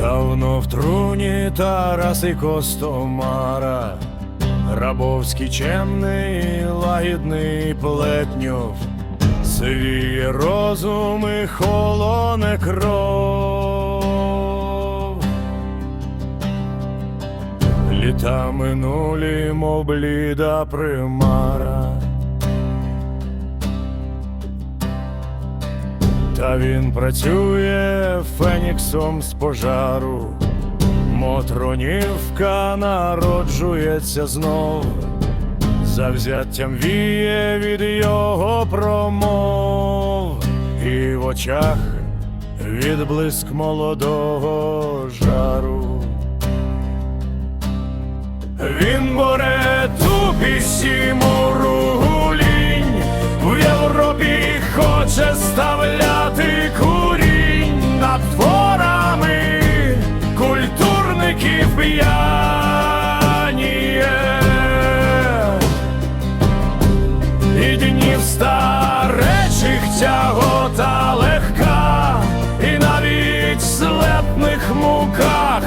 в труні Тарас і Костомара, Рабовський чемний, лагідний плетньов, Сивіє розум і холоне кров. Літа минулі, мов бліда примара. Та він працює феніксом з пожару, Мотронівка народжується знов, завзяттям віє від його промов, і в очах відблиск молодого жару. Він боре тупість і заставляти курінь над творами культурників п'яніє і днів старечих тягота легка, і навіть слепних муках.